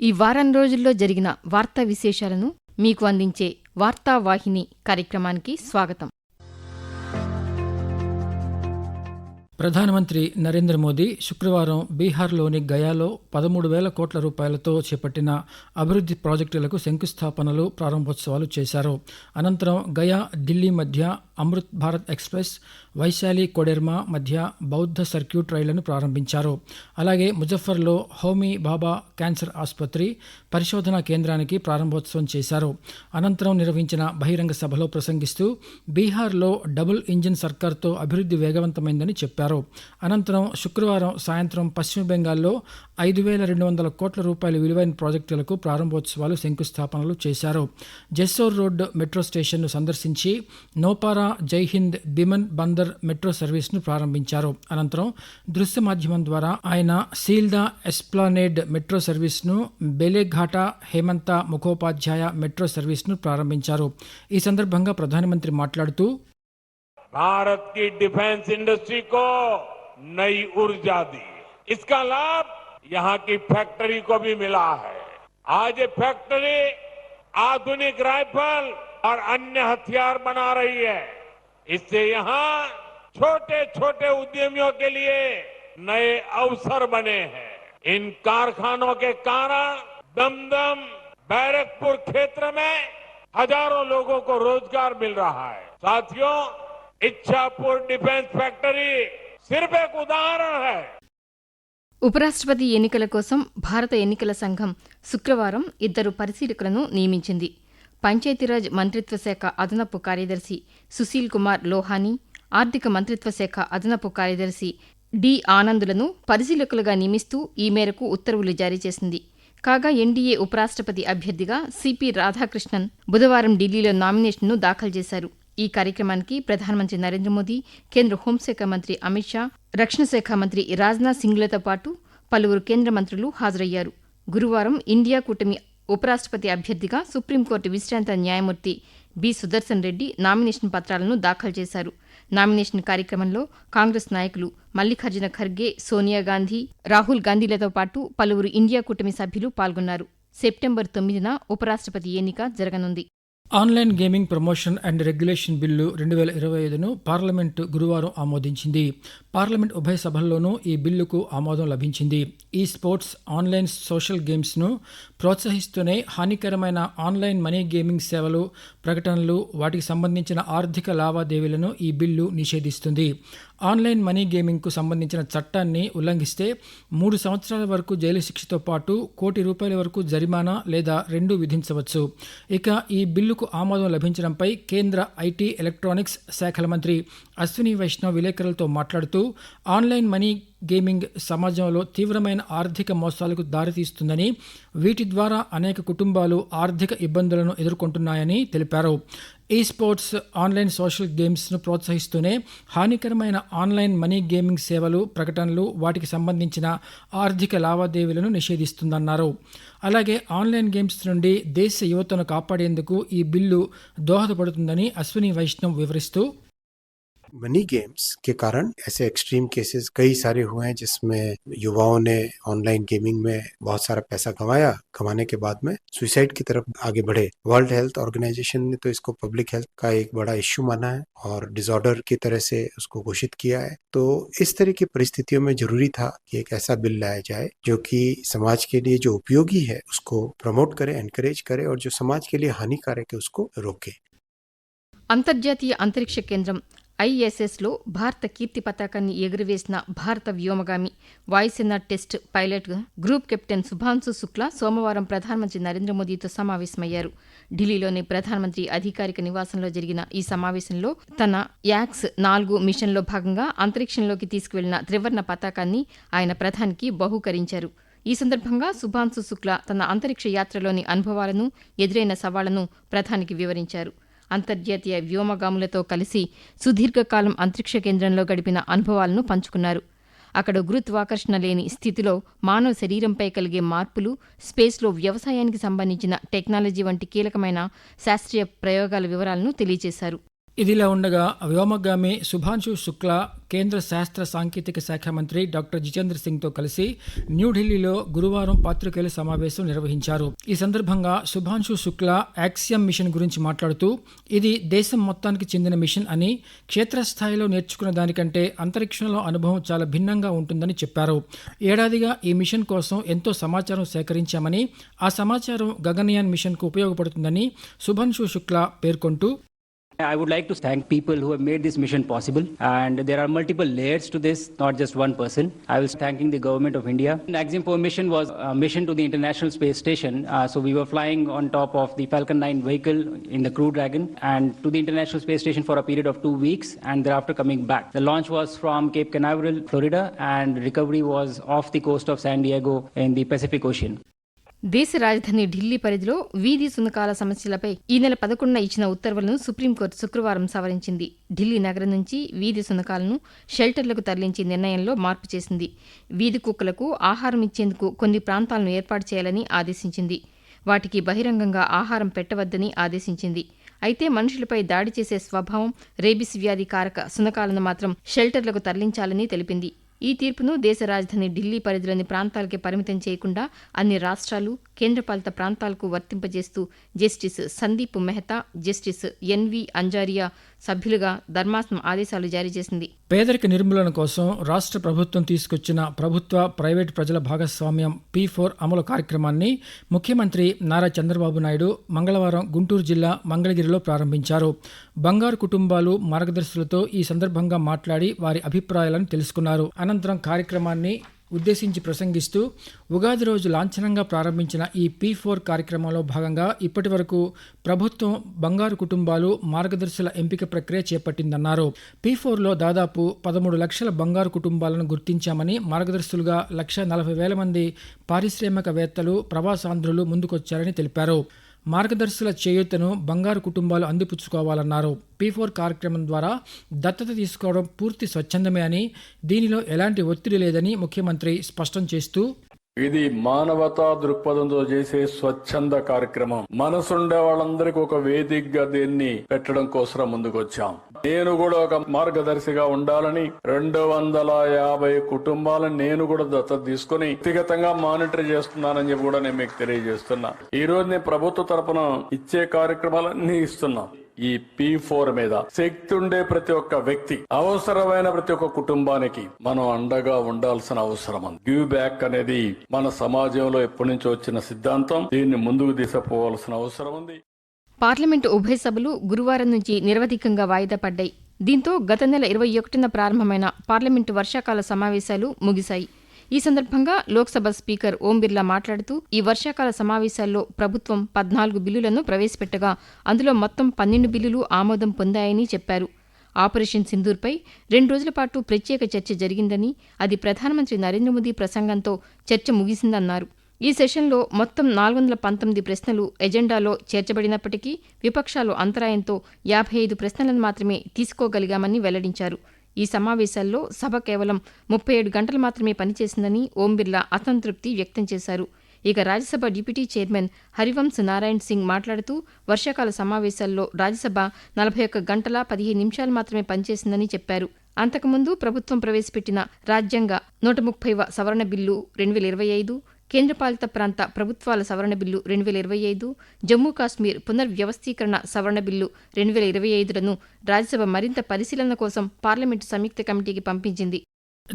ఈ వారం రోజుల్లో జరిగిన వార్తా విశేషాలను మీకు అందించే వార్తావాహిని కార్యక్రమానికి స్వాగతం. ప్రధానమంత్రి నరేంద్ర మోదీ శుక్రవారం బీహార్లోని గయాలో పదమూడు వేల కోట్ల రూపాయలతో చేపట్టిన అభివృద్ధి ప్రాజెక్టులకు శంకుస్థాపనలు ప్రారంభోత్సవాలు చేశారు. అనంతరం గయా ఢిల్లీ మధ్య అమృత్ భారత్ ఎక్స్ప్రెస్ వైశాలి కొడెర్మా మధ్య బౌద్ధ సర్క్యూట్ రైళ్ళను ప్రారంభించారు. అలాగే ముజఫర్లో హోమీ బాబా క్యాన్సర్ ఆసుపత్రి పరిశోధనా కేంద్రానికి ప్రారంభోత్సవం చేశారు. అనంతరం నిర్వహించిన బహిరంగ సభలో ప్రసంగిస్తూ బీహార్లో డబుల్ ఇంజిన్ సర్కార్తో అభివృద్ధి వేగవంతమైందని చెప్పారు. అనంతరం శుక్రవారం సాయంత్రం పశ్చిమ బెంగాల్లో ఐదు వేల రెండు వందల కోట్ల రూపాయల విలువైన ప్రాజెక్టులకు ప్రారంభోత్సవాలు శంకుస్థాపనలు చేశారు. జెస్సోర్ రోడ్ మెట్రో స్టేషన్ను సందర్శించి నోపారా జైహింద్ బిమన్ బందర్ మెట్రో సర్వీస్ను ప్రారంభించారు. అనంతరం దృశ్య మాధ్యమం ద్వారా ఆయన సీల్దా ఎస్ప్లానేడ్ మెట్రో సర్వీస్ను బెలేఘాటా హేమంత ముఖోపాధ్యాయ మెట్రో సర్వీస్ను ప్రారంభించారు. ఈ సందర్భంగా ప్రధానమంత్రి మాట్లాడుతూ भारत की डिफेंस इंडस्ट्री को नई ऊर्जा दी। इसका लाभ यहाँ की फैक्ट्री को भी मिला है। आज ये फैक्ट्री आधुनिक राइफल और अन्य हथियार बना रही है। इससे यहाँ छोटे छोटे उद्यमियों के लिए नए अवसर बने हैं। इन कारखानों के कारण दमदम बैरकपुर क्षेत्र में हज़ारों लोगों को रोज़गार मिल रहा है। साथियों इच्छापुर डिफेंस फैक्ट्री सिर्फ एक उदाहरण है ఉపరాష్ట్రపతి ఎన్నికల కోసం భారత ఎన్నికల సంఘం శుక్రవారం ఇద్దరు పరిశీలకులను నియమించింది పంచాయతీరాజ్ మంత్రిత్వ శాఖ అదనపు కార్యదర్శి సుశీల్ కుమార్ లోహానీ ఆర్థిక మంత్రిత్వ శాఖ అదనపు కార్యదర్శి డి ఆనందులను పరిశీలకులుగా నియమిస్తూ ఈ మేరకు ఉత్తర్వులు జారీ చేసింది కాగా ఎన్డీఏ ఉపరాష్ట్రపతి అభ్యర్థిగా సిపి రాధాకృష్ణన్ బుధవారం ఢిల్లీలో నామినేషన్ను దాఖలు చేశారు ఈ కార్యక్రమానికి ప్రధానమంత్రి నరేంద్ర మోదీ కేంద్ర హోంశాఖ మంత్రి అమిత్ షా రక్షణ శాఖ మంత్రి రాజ్నాథ్ సింగ్లతో పాటు పలువురు కేంద్ర మంత్రులు హాజరయ్యారు. గురువారం ఇండియా కూటమి ఉపరాష్ట్రపతి అభ్యర్థిగా సుప్రీంకోర్టు విశ్రాంత న్యాయమూర్తి బి. సుదర్శన్ రెడ్డి నామినేషన్ పత్రాలను దాఖలు చేశారు. నామినేషన్ కార్యక్రమంలో కాంగ్రెస్ నాయకులు మల్లికార్జున ఖర్గే సోనియా గాంధీ రాహుల్ గాంధీలతో పాటు పలువురు ఇండియా కూటమి సభ్యులు పాల్గొన్నారు. సెప్టెంబర్ తొమ్మిదిన ఉపరాష్ట్రపతి ఎన్నిక జరగనుంది. Online gaming promotion and regulation bill రెండు వేల ఇరవై ఐదును పార్లమెంటు గురువారం ఆమోదించింది. పార్లమెంట్ ఉభయ సభల్లోనూ ఈ బిల్లుకు ఆమోదం లభించింది. ఈ స్పోర్ట్స్ ఆన్లైన్ సోషల్ గేమ్స్ను ప్రోత్సహిస్తూనే హానికరమైన ఆన్లైన్ మనీ గేమింగ్ సేవలు ప్రకటనలు వాటికి సంబంధించిన ఆర్థిక లావాదేవీలను ఈ బిల్లు నిషేధిస్తుంది. ఆన్లైన్ మనీ గేమింగ్కు సంబంధించిన చట్టాన్ని ఉల్లంఘిస్తే మూడు సంవత్సరాల వరకు జైలు శిక్షతో పాటు కోటి రూపాయల వరకు జరిమానా లేదా రెండు విధించవచ్చు. ఇక ఈ బిల్లుకు ఆమోదం లభించడంపై కేంద్ర ఐటీ ఎలక్ట్రానిక్స్ శాఖల మంత్రి అశ్విని వైష్ణవ్ విలేకరులతో మాట్లాడుతూ ఆన్లైన్ మనీ గేమింగ్ సమాజంలో తీవ్రమైన ఆర్థిక మోసాలకు దారితీస్తుందని వీటి ద్వారా అనేక కుటుంబాలు ఆర్థిక ఇబ్బందులను ఎదుర్కొంటున్నాయని తెలిపారు. ఈ స్పోర్ట్స్ ఆన్లైన్ సోషల్ గేమ్స్ను ప్రోత్సహిస్తూనే హానికరమైన ఆన్లైన్ మనీ గేమింగ్ సేవలు ప్రకటనలు వాటికి సంబంధించిన ఆర్థిక లావాదేవీలను నిషేధిస్తుందన్నారు. అలాగే ఆన్లైన్ గేమ్స్ నుండి దేశ యువతను కాపాడేందుకు ఈ బిల్లు దోహదపడుతుందని అశ్విని వైష్ణవ్ వివరిస్తూ मनी गेम्स के कारण ऐसे एक्सट्रीम केसेस कई सारे हुए हैं जिसमें युवाओं ने ऑनलाइन गेमिंग में बहुत सारा पैसा कमाया कमाने के बाद में सुसाइड की तरफ आगे बढ़े वर्ल्ड हेल्थ ऑर्गेनाइजेशन ने तो इसको पब्लिक हेल्थ का एक बड़ा इश्यू माना है और डिसऑर्डर की तरह से उसको घोषित किया है तो इस तरह की परिस्थितियों में जरूरी था कि एक ऐसा बिल लाया जाए जो कि समाज के लिए जो उपयोगी है उसको प्रमोट करे एनकरेज करे और जो समाज के लिए हानिकारक है उसको रोके అంతర్జాతీయ అంతరిక్ష కేంద్రం ఐఎస్ఎస్లో భారత కీర్తి పతాకాన్ని ఎగురవేసిన భారత వ్యోమగామి. వాయుసేన test pilot group captain Shubhanshu Shukla సోమవారం ప్రధానమంత్రి నరేంద్ర మోదీతో సమావేశమయ్యారు. ఢిల్లీలోని ప్రధానమంత్రి అధికారిక నివాసంలో జరిగిన ఈ సమావేశంలో తన యాక్స్ నాలుగు మిషన్లో భాగంగా అంతరిక్షంలోకి తీసుకువెళ్ళిన త్రివర్ణ పతాకాన్ని ఆయన ప్రధానికి బహూకరించారు. ఈ సందర్భంగా శుభాంశు శుక్లా తన అంతరిక్ష యాత్రలోని అనుభవాలను ఎదురైన సవాళ్ళను ప్రధానికి వివరించారు. అంతర్జాతీయ వ్యోమగాములతో కలిసి సుదీర్ఘకాలం అంతరిక్ష కేంద్రంలో గడిపిన అనుభవాలను పంచుకున్నారు. అక్కడ గురుత్వాకర్షణ లేని స్థితిలో మానవ శరీరంపై కలిగే మార్పులు స్పేస్లో వ్యవసాయానికి సంబంధించిన టెక్నాలజీ వంటి కీలకమైన శాస్త్రీయ ప్రయోగాల వివరాలను తెలియజేశారు. ఇదిలా ఉండగా వ్యోమగామి శుభాంశు శుక్లా కేంద్ర శాస్త్ర సాంకేతిక శాఖ మంత్రి డాక్టర్ జితేంద్ర సింగ్తో కలిసి న్యూఢిల్లీలో గురువారం పాత్రికేయుల సమావేశం నిర్వహించారు. ఈ సందర్భంగా శుభాంశు శుక్లా యాక్సియం మిషన్ గురించి మాట్లాడుతూ ఇది దేశం మొత్తానికి చెందిన మిషన్ అని క్షేత్రస్థాయిలో నేర్చుకున్న దానికంటే అంతరిక్షంలో అనుభవం చాలా భిన్నంగా ఉంటుందని చెప్పారు. ఏడాదిగా ఈ మిషన్ కోసం ఎంతో సమాచారం సేకరించామని ఆ సమాచారం గగనయాన్ మిషన్కు ఉపయోగపడుతుందని శుభాంశు శుక్లా పేర్కొంటూ I would like to thank people who have made this mission possible. And there are multiple layers to this, not just one person. I was thanking the government of India. Axiom mission was a mission to the International Space Station. Uh, so we were flying on top of the Falcon 9 vehicle in the Crew Dragon and to the International Space Station for a period of two weeks and thereafter coming back. The launch was from Cape Canaveral, Florida, and recovery was off the coast of San Diego in the Pacific Ocean. దేశ రాజధాని ఢిల్లీ పరిధిలో వీధి సునకాల సమస్యలపై ఈ నెల పదకొండున ఇచ్చిన ఉత్తర్వులను సుప్రీంకోర్టు శుక్రవారం సవరించింది. ఢిల్లీ నగరం నుంచి వీధి సునకాలను షెల్టర్లకు తరలించే నిర్ణయంలో మార్పు చేసింది. వీధి కుక్కలకు ఆహారం ఇచ్చేందుకు కొన్ని ప్రాంతాలను ఏర్పాటు చేయాలని ఆదేశించింది. వాటికి బహిరంగంగా ఆహారం పెట్టవద్దని ఆదేశించింది. అయితే మనుషులపై దాడి చేసే స్వభావం రేబిస్ వ్యాధి కారక సునకాలను మాత్రం షెల్టర్లకు తరలించాలని తెలిపింది. ఈ తీర్పును దేశ రాజధాని ఢిల్లీ పరిధిలోని ప్రాంతాలకే పరిమితం చేయకుండా అన్ని రాష్ట్రాలు కేంద్రపాలిత ప్రాంతాలకు వర్తింపజేస్తూ justice Sandeep Mehta justice N V Anjaria సభ్యులుగా ధర్మాసనం ఆదేశాలు జారీ చేసింది. పేదరిక నిర్మూలన కోసం రాష్ట్ర ప్రభుత్వం తీసుకొచ్చిన ప్రభుత్వ ప్రైవేటు ప్రజల భాగస్వామ్యం పీ ఫోర్ అమలు కార్యక్రమాన్ని ముఖ్యమంత్రి నారా చంద్రబాబు నాయుడు మంగళవారం గుంటూరు జిల్లా మంగళగిరిలో ప్రారంభించారు. బంగారు కుటుంబాలు మార్గదర్శులతో ఈ సందర్భంగా మాట్లాడి వారి అభిప్రాయాలను తెలుసుకున్నారు. అనంతరం కార్యక్రమాన్ని ఉద్దేశించి ప్రసంగిస్తూ ఉగాది రోజు లాంఛనంగా ప్రారంభించిన ఈ పీ ఫోర్ కార్యక్రమంలో భాగంగా ఇప్పటి వరకు ప్రభుత్వం బంగారు కుటుంబాలు మార్గదర్శుల ఎంపిక ప్రక్రియ చేపట్టిందన్నారు. పీ ఫోర్లో దాదాపు పదమూడు లక్షల బంగారు కుటుంబాలను గుర్తించామని మార్గదర్శులుగా లక్ష నలభై వేల మంది పారిశ్రామికవేత్తలు ప్రవాసాంధ్రులు ముందుకొచ్చారని తెలిపారు. మార్గదర్శుల చేయూతను బంగారు కుటుంబాలు అందిపుచ్చుకోవాలన్నారు. పీ ఫోర్ కార్యక్రమం ద్వారా దత్తత తీసుకోవడం పూర్తి స్వచ్ఛందమే అని దీనిలో ఎలాంటి ఒత్తిడి లేదని ముఖ్యమంత్రి స్పష్టం చేస్తూ ఇది మానవతా దృక్పథంతో చేసే స్వచ్ఛంద కార్యక్రమం. మనసుండే వాళ్ళందరికీ ఒక వేదికగా దీన్ని పెట్టడం కోసం ముందుకొచ్చాం. నేను కూడా ఒక మార్గదర్శిగా ఉండాలని రెండు వందల యాభై కుటుంబాలను నేను కూడా దత్తత తీసుకుని వ్యక్తిగతంగా మానిటర్ చేస్తున్నానని చెప్పి కూడా నేను మీకు తెలియజేస్తున్నా. ఈ రోజు నేను ప్రభుత్వ తరపున ఇచ్చే కార్యక్రమాలన్నీ ఇస్తున్నాం. ఈ పీ ఫోర్ మీద శక్తి ఉండే ప్రతి ఒక్క వ్యక్తి అవసరమైన ప్రతి ఒక్క కుటుంబానికి మనం అండగా ఉండాల్సిన అవసరం ఉంది గివ్ బ్యాక్ అనేది మన సమాజంలో ఎప్పటి నుంచో వచ్చిన సిద్ధాంతం. దీన్ని ముందుకు తీసుకుపోవాల్సిన అవసరం ఉంది. పార్లమెంటు ఉభయ సభలు గురువారం నుంచి నిరవధికంగా వాయిదా పడ్డాయి. దీంతో గత నెల ఇరవై ఒకటిన ప్రారంభమైన పార్లమెంటు వర్షాకాల సమావేశాలు ముగిశాయి. ఈ సందర్భంగా లోక్సభ స్పీకర్ ఓం బిర్లా మాట్లాడుతూ ఈ వర్షాకాల సమావేశాల్లో ప్రభుత్వం పద్నాలుగు బిల్లులను ప్రవేశపెట్టగా అందులో మొత్తం పన్నెండు బిల్లులు ఆమోదం పొందాయని చెప్పారు. ఆపరేషన్ సింధూర్పై రెండు రోజుల పాటు ప్రత్యేక చర్చ జరిగిందని అది ప్రధానమంత్రి నరేంద్ర మోదీ ప్రసంగంతో చర్చ ముగిసిందన్నారు. ఈ సెషన్లో మొత్తం నాలుగు వందల పంతొమ్మిది ప్రశ్నలు ఎజెండాలో చేర్చబడినప్పటికీ విపక్షాలు అంతరాయంతో యాభై ఐదు ప్రశ్నలను మాత్రమే తీసుకోగలిగామని వెల్లడించారు. ఈ సమావేశాల్లో సభ కేవలం ముప్పై ఏడు గంటలు మాత్రమే పనిచేసిందని ఓం బిర్లా అసంతృప్తి వ్యక్తం చేశారు. ఇక రాజ్యసభ డిప్యూటీ చైర్మన్ హరివంశ్ నారాయణ్ సింగ్ మాట్లాడుతూ వర్షాకాల సమావేశాల్లో రాజ్యసభ నలభై ఒక్క గంటల పదిహేను నిమిషాలు మాత్రమే పనిచేసిందని చెప్పారు. అంతకుముందు ప్రభుత్వం ప్రవేశపెట్టిన రాజ్యాంగ నూట ముప్పైవ సవరణ బిల్లు రెండు వేల ఇరవై ఐదు కేంద్రపాలిత ప్రాంత ప్రభుత్వాల సవరణ బిల్లు రెండు వేల ఇరవై ఐదు జమ్మూ కాశ్మీర్ పునర్వ్యవస్థీకరణ సవరణ బిల్లు రెండు వేల ఇరవై ఐదులను రాజ్యసభ మరింత పరిశీలన కోసం పార్లమెంటు సంయుక్త కమిటీకి పంపించింది.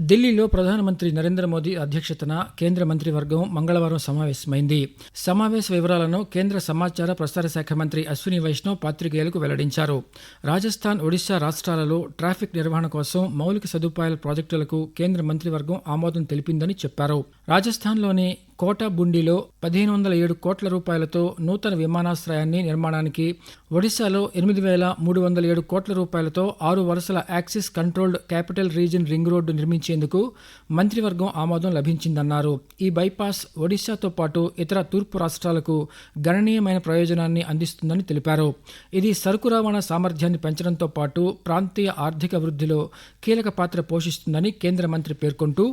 ఢిల్లీలో ప్రధానమంత్రి నరేంద్ర మోదీ అధ్యక్షతన కేంద్ర మంత్రివర్గం మంగళవారం సమావేశమైంది. సమావేశ వివరాలను కేంద్ర సమాచార ప్రసార శాఖ మంత్రి అశ్విని వైష్ణవ్ పాత్రికేయులకు వెల్లడించారు. రాజస్థాన్ ఒడిశా రాష్ట్రాలలో ట్రాఫిక్ నిర్వహణ కోసం మౌలిక సదుపాయాల ప్రాజెక్టులకు కేంద్ర మంత్రివర్గం ఆమోదం తెలిపిందని చెప్పారు. రాజస్థాన్లోని కోటా బుండిలో పదిహేను వందల ఏడు కోట్ల రూపాయలతో నూతన విమానాశ్రయాన్ని నిర్మాణానికి ఒడిశాలో ఎనిమిది వేల మూడు వందల ఏడు కోట్ల రూపాయలతో ఆరు వరుసల access controlled capital region ring road నిర్మించేందుకు మంత్రివర్గం ఆమోదం లభించిందన్నారు. ఈ బైపాస్ ఒడిశాతో పాటు ఇతర తూర్పు రాష్ట్రాలకు గణనీయమైన ప్రయోజనాన్ని అందిస్తుందని తెలిపారు. ఇది సరుకు రవాణా సామర్థ్యాన్ని పెంచడంతో పాటు ప్రాంతీయ ఆర్థిక వృద్ధిలో కీలక పాత్ర పోషిస్తుందని కేంద్ర మంత్రి పేర్కొంటూ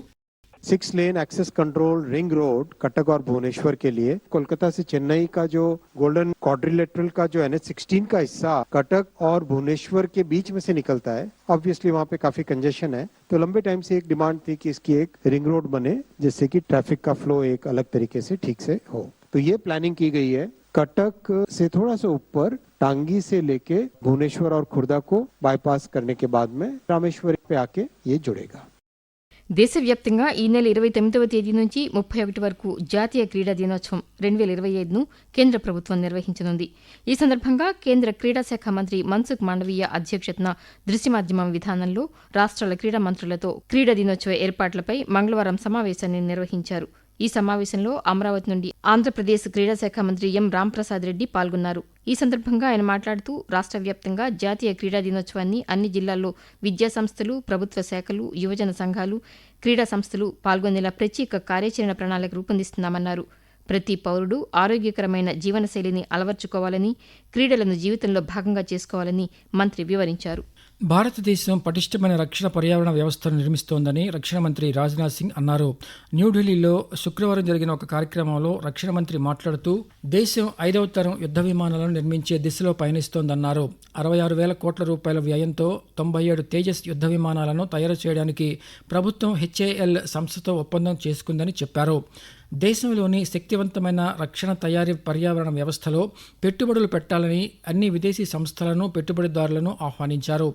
six lane access control ring road, Cuttack और भुवनेश्वर के लिए कोलकाता से चेन्नई का जो गोल्डन क्वाड्रिलेटरल का जो एन एच का हिस्सा कटक और भुवनेश्वर के बीच में से निकलता है ऑब्वियसली वहाँ पे काफ़ी कंजेशन है। तो लंबे टाइम से एक डिमांड थी कि इसकी एक रिंग रोड बने, जिससे कि ट्रैफ़िक का फ्लो एक अलग तरीके से ठीक से हो। तो ये प्लानिंग की गई है। कटक से थोड़ा सा ऊपर, टांगी से लेके भुवनेश्वर और खुर्दा को बाईपास करने के बाद में रामेश्वर पे आके ये जुड़ेगा। దేశవ్యాప్తంగా ఈ నెల ఇరవై తొమ్మిదవ తేదీ నుంచి ముప్పై ఒకటి వరకు జాతీయ క్రీడా దినోత్సవం రెండు వేల ఇరవై ఐదును కేంద్ర ప్రభుత్వం నిర్వహించనుంది. ఈ సందర్భంగా కేంద్ర క్రీడా శాఖ మంత్రి మన్సుఖ్ మాండవీయ అధ్యక్షతన దృశ్య మాధ్యమం విధానంలో రాష్ట్రాల క్రీడా మంత్రులతో క్రీడా దినోత్సవ ఏర్పాట్లపై మంగళవారం సమావేశాన్ని నిర్వహించారు. ఈ సమావేశంలో అమరావతి నుండి ఆంధ్రప్రదేశ్ క్రీడా శాఖ మంత్రి ఎం రాంప్రసాద్ రెడ్డి పాల్గొన్నారు. ఈ సందర్భంగా ఆయన మాట్లాడుతూ రాష్ట్ర వ్యాప్తంగా జాతీయ క్రీడా దినోత్సవాన్ని అన్ని జిల్లాల్లో విద్యా సంస్థలు ప్రభుత్వ శాఖలు యువజన సంఘాలు క్రీడా సంస్థలు పాల్గొనేలా ప్రత్యేక కార్యాచరణ ప్రణాళిక రూపొందిస్తున్నామన్నారు. ప్రతి పౌరుడు ఆరోగ్యకరమైన జీవనశైలిని అలవర్చుకోవాలని క్రీడలను జీవితంలో భాగంగా చేసుకోవాలని మంత్రి వివరించారు. భారతదేశం పటిష్టమైన రక్షణ పర్యావరణ వ్యవస్థను నిర్మిస్తోందని రక్షణ మంత్రి రాజ్నాథ్ సింగ్ అన్నారు. న్యూఢిల్లీలో శుక్రవారం జరిగిన ఒక కార్యక్రమంలో రక్షణ మంత్రి మాట్లాడుతూ దేశం ఐదవ తరం యుద్ధ విమానాలను నిర్మించే దిశలో పయనిస్తోందన్నారు. అరవై ఆరు వేల కోట్ల రూపాయల వ్యయంతో తొంభై ఏడు తేజస్ యుద్ధ విమానాలను తయారు చేయడానికి ప్రభుత్వం హెచ్ఏఎల్ సంస్థతో ఒప్పందం చేసుకుందని చెప్పారు. దేశంలోని శక్తివంతమైన రక్షణ తయారీ పర్యావరణ వ్యవస్థలో పెట్టుబడులు పెట్టాలని అన్ని విదేశీ సంస్థలను పెట్టుబడిదారులను ఆహ్వానించారు.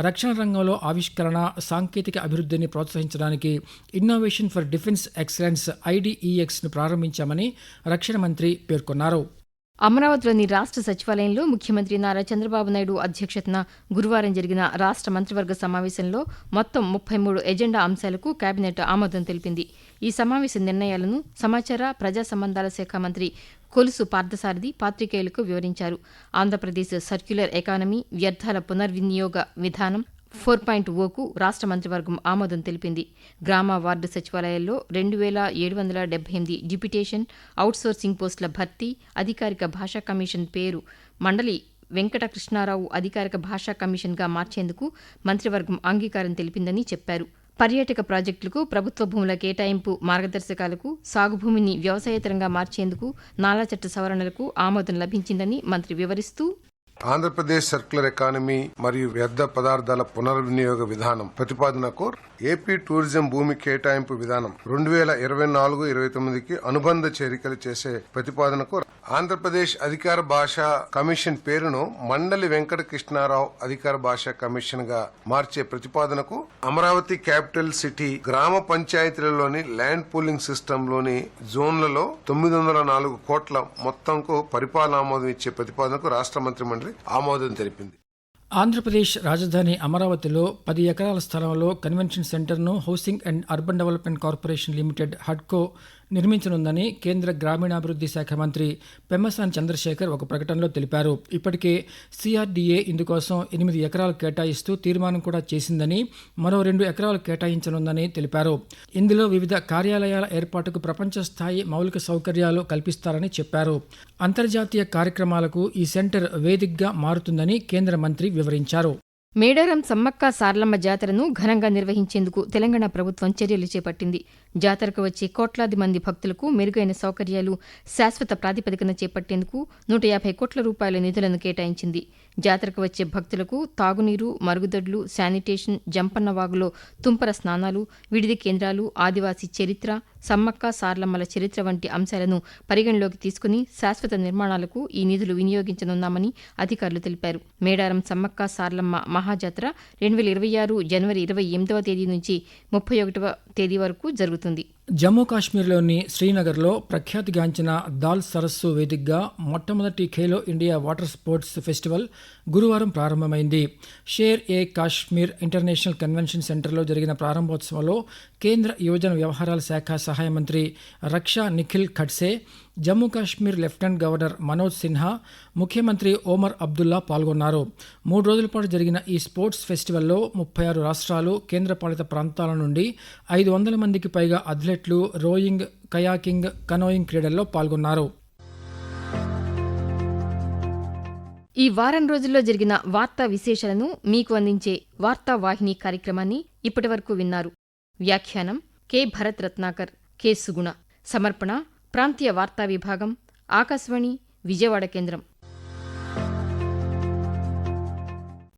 రక్షణ రంగంలో ఆవిష్కరణ సాంకేతిక అభివృద్ధిని ప్రోత్సహించడానికి ఇన్నోవేషన్ ఫర్ డిఫెన్స్ ఎక్సలెన్స్ ఐడిఈఎక్స్ను ప్రారంభించామని రక్షణ మంత్రి పేర్కొన్నారు. అమరావతిలోని రాష్ట్ర సచివాలయంలో ముఖ్యమంత్రి నారా చంద్రబాబు నాయుడు అధ్యక్షతన గురువారం జరిగిన రాష్ట్ర మంత్రివర్గ సమావేశంలో మొత్తం ముప్పై మూడు ఎజెండా అంశాలకు కేబినెట్ ఆమోదం తెలిపింది. ఈ సమావేశ నిర్ణయాలను సమాచార ప్రజా సంబంధాల శాఖ మంత్రి కొలుసు పార్థసారథి పాత్రికేయులకు వివరించారు. ఆంధ్రప్రదేశ్ సర్క్యులర్ ఎకానమీ వ్యర్థాల పునర్వినియోగ విధానం ఫోర్ పాయింట్ ఓకు రాష్ట్ర మంత్రివర్గం ఆమోదం తెలిపింది. గ్రామ వార్డు సచివాలయాల్లో రెండు వేల ఏడు వందల డెబ్బై ఎనిమిది డిప్యుటేషన్ అవుట్సోర్సింగ్ పోస్టుల భర్తీ అధికారిక భాషా కమిషన్ పేరు మండలి వెంకట కృష్ణారావు అధికారిక భాషా కమిషన్గా మార్చేందుకు మంత్రివర్గం అంగీకారం తెలిపిందని చెప్పారు. పర్యాటక ప్రాజెక్టులకు ప్రభుత్వ భూముల కేటాయింపు మార్గదర్శకాలకు సాగు భూమిని వ్యవసాయేతరంగా మార్చేందుకు నాలా చట్ట సవరణలకు ఆమోదం లభించిందని మంత్రి వివరిస్తూ ఆంధ్రప్రదేశ్ సర్క్యులర్ ఎకానమీ మరియు వ్యర్థ పదార్థాల పునర్వినియోగ విధానం ప్రతిపాదనకు ఏపీ టూరిజం భూమి కేటాయింపు విధానం రెండు వేల ఇరవై నాలుగు ఇరవై తొమ్మిదికి అనుబంధ చేరికలు చేసే ప్రతిపాదనకు ఆంధ్రప్రదేశ్ అధికార భాష కమిషన్ పేరును మండలి వెంకట కృష్ణారావు అధికార భాష కమిషన్గా మార్చే ప్రతిపాదనకు అమరావతి క్యాపిటల్ సిటీ గ్రామ పంచాయతీలలోని ల్యాండ్ పూలింగ్ సిస్టమ్లోని జోన్లలో తొమ్మిది వందల నాలుగు కోట్ల మొత్తంకు పరిపాలన ఆమోదం ఇచ్చే ప్రతిపాదనకు రాష్ట్ర మంత్రి ఆమోదం తెలిపింది. ఆంధ్రప్రదేశ్ రాజధాని అమరావతిలో పది ఎకరాల స్థలంలో కన్వెన్షన్ సెంటర్ను housing and urban development corporation limited హడ్కో నిర్మించనుందని కేంద్ర గ్రామీణాభివృద్ధి శాఖ మంత్రి పెమ్మసాని చంద్రశేఖర్ ఒక ప్రకటనలో తెలిపారు. ఇప్పటికే సిఆర్డీఏ ఇందుకోసం ఎనిమిది ఎకరాలు కేటాయిస్తూ తీర్మానం కూడా చేసిందని మరో రెండు ఎకరాలు కేటాయించనుందని తెలిపారు. ఇందులో వివిధ కార్యాలయాల ఏర్పాటుకు ప్రపంచ స్థాయి మౌలిక సౌకర్యాలు కల్పిస్తారని చెప్పారు. అంతర్జాతీయ కార్యక్రమాలకు ఈ సెంటర్ వేదికగా మారుతుందని కేంద్ర మంత్రి వివరించారు. మేడారం సమ్మక్క సార్లమ్మ జాతరను ఘనంగా నిర్వహించేందుకు తెలంగాణ ప్రభుత్వం చర్యలు చేపట్టింది. జాతరకు వచ్చే కోట్లాది మంది భక్తులకు మెరుగైన సౌకర్యాలు శాశ్వత ప్రాతిపదికన చేపట్టేందుకు నూట యాభై కోట్ల రూపాయల నిధులను కేటాయించింది. జాతరకు వచ్చే భక్తులకు తాగునీరు మరుగుదొడ్లు శానిటేషన్ జంపన్న వాగులో తుంపర స్నానాలు విడిది కేంద్రాలు ఆదివాసీ చరిత్ర సమ్మక్క సార్లమ్మల చరిత్ర వంటి అంశాలను పరిగణలోకి తీసుకుని శాశ్వత నిర్మాణాలకు ఈ నిధులు వినియోగించనున్నామని అధికారులు తెలిపారు. మేడారం సమ్మక్క సార్లమ్మ మహాజాతర రెండు వేల ఇరవై ఆరు జనవరి ఇరవై ఎనిమిదవ తేదీ నుంచి ముప్పై ఒకటవ తేదీ వరకు జరుగుతుంది. చేస్తుంది జమ్మూ కాశ్మీర్లోని శ్రీనగర్లో ప్రఖ్యాతిగాంచిన దాల్ సరస్సు వేదికగా మొట్టమొదటి Khelo India water sports festival గురువారం ప్రారంభమైంది. షేర్ ఏ కాశ్మీర్ ఇంటర్నేషనల్ కన్వెన్షన్ సెంటర్లో జరిగిన ప్రారంభోత్సవంలో కేంద్ర యువజన వ్యవహారాల శాఖ సహాయ మంత్రి రక్షా నిఖిల్ ఖడ్సే జమ్మూ కాశ్మీర్ లెఫ్టినెంట్ గవర్నర్ మనోజ్ సిన్హా ముఖ్యమంత్రి ఓమర్ అబ్దుల్లా పాల్గొన్నారు. మూడు రోజుల పాటు జరిగిన ఈ స్పోర్ట్స్ ఫెస్టివల్లో ముప్పై ఆరు రాష్ట్రాలు కేంద్రపాలిత ప్రాంతాల నుండి ఐదు వందల మందికి పైగా అథ్లెట్లు రోయింగ్ కయాకింగ్ కనోయింగ్ క్రీడల్లో పాల్గొన్నారు. ఈ వారం రోజుల్లో జరిగిన వార్తా విశేషాలను మీకు అందించే వార్తా వాహిని కార్యక్రమాన్ని ఇప్పటివరకు విన్నారు. వ్యాఖ్యానం కె. భరత్ రత్నాకర్ కె. సుగుణ. సమర్పణ ప్రాంతీయ వార్తా విభాగం ఆకాశవాణి విజయవాడ కేంద్రం.